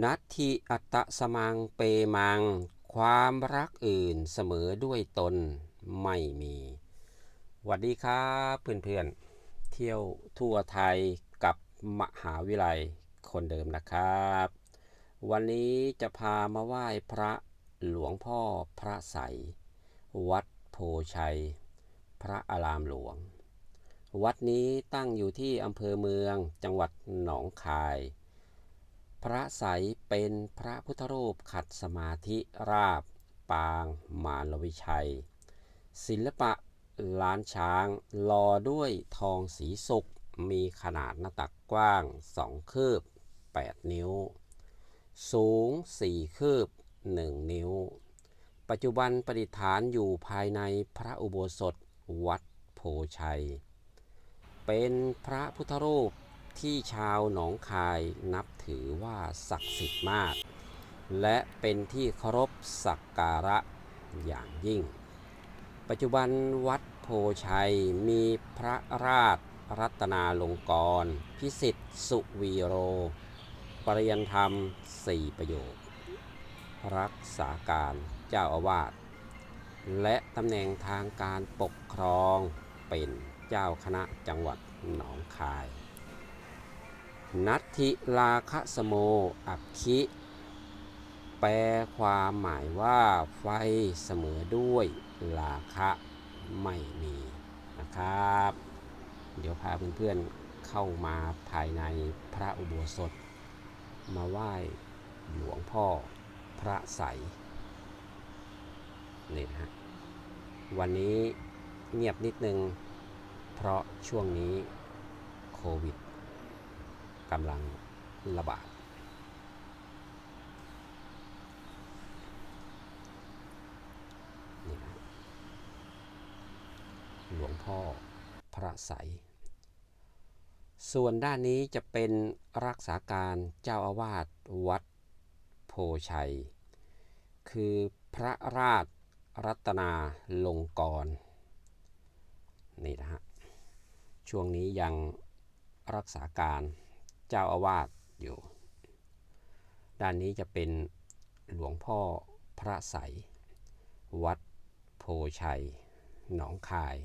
นัตถิอัตสมังเปมัง ความรักอื่นเสมอด้วยตนไม่มีสวัสดีครับเพื่อนๆ เที่ยวทั่วไทยกับมหาวิทยาลัยคนเดิมนะครับ วันนี้จะพามาไหว้พระหลวงพ่อพระใส วัดโพชัย พระอารามหลวง วัดนี้ตั้งอยู่ที่อำเภอเมืองจังหวัดหนองคาย พระใสเป็นพระพุทธรูปขัดสมาธิราบ ปางมารวิชัย ศิลปะล้านช้างหล่อด้วยทองสีสุกมีขนาดหน้าตักกว้าง 2 คืบ 8 นิ้ว สูง 4 คืบ 1 นิ้ว ปัจจุบันประดิษฐานอยู่ภายในพระอุโบสถวัดโพชัย เป็นพระพุทธรูป ที่ชาวหนองคายนับถือว่าศักดิ์สิทธิ์มาก และเป็นที่เคารพสักการะอย่างยิ่ง ปัจจุบันวัดโพชัยมีพระราชรัตนาลงกร พิสิทธิสุวีโร ปริยันธรรมสี่ประโยค รักษาการเจ้าอาวาส และตำแหน่งทางการปกครองเป็นเจ้าคณะจังหวัดหนองคาย นัตถิลาคะสโม อักคิ แปลความหมายว่าไฟเสมอด้วยลาคะไม่มีนะครับ เดี๋ยวพาเพื่อนๆเข้ามาภายในพระอุโบสถ มาไหว้หลวงพ่อพระใสนี่นะฮะวันนี้เงียบนิดนึง เพราะช่วงนี้โควิด กำลังระบาด หลวงพ่อพระใสยส่วนด้านนี้จะเป็นรักษาการเจ้าอาวาสวัดโพชัย คือพระราชรัตนาลงกร นี่นะฮะ ช่วงนี้ยังรักษาการ เจ้าอาวาสอยู่ ด้านนี้จะเป็นหลวงพ่อพระใส วัดโพชัย หนองคาย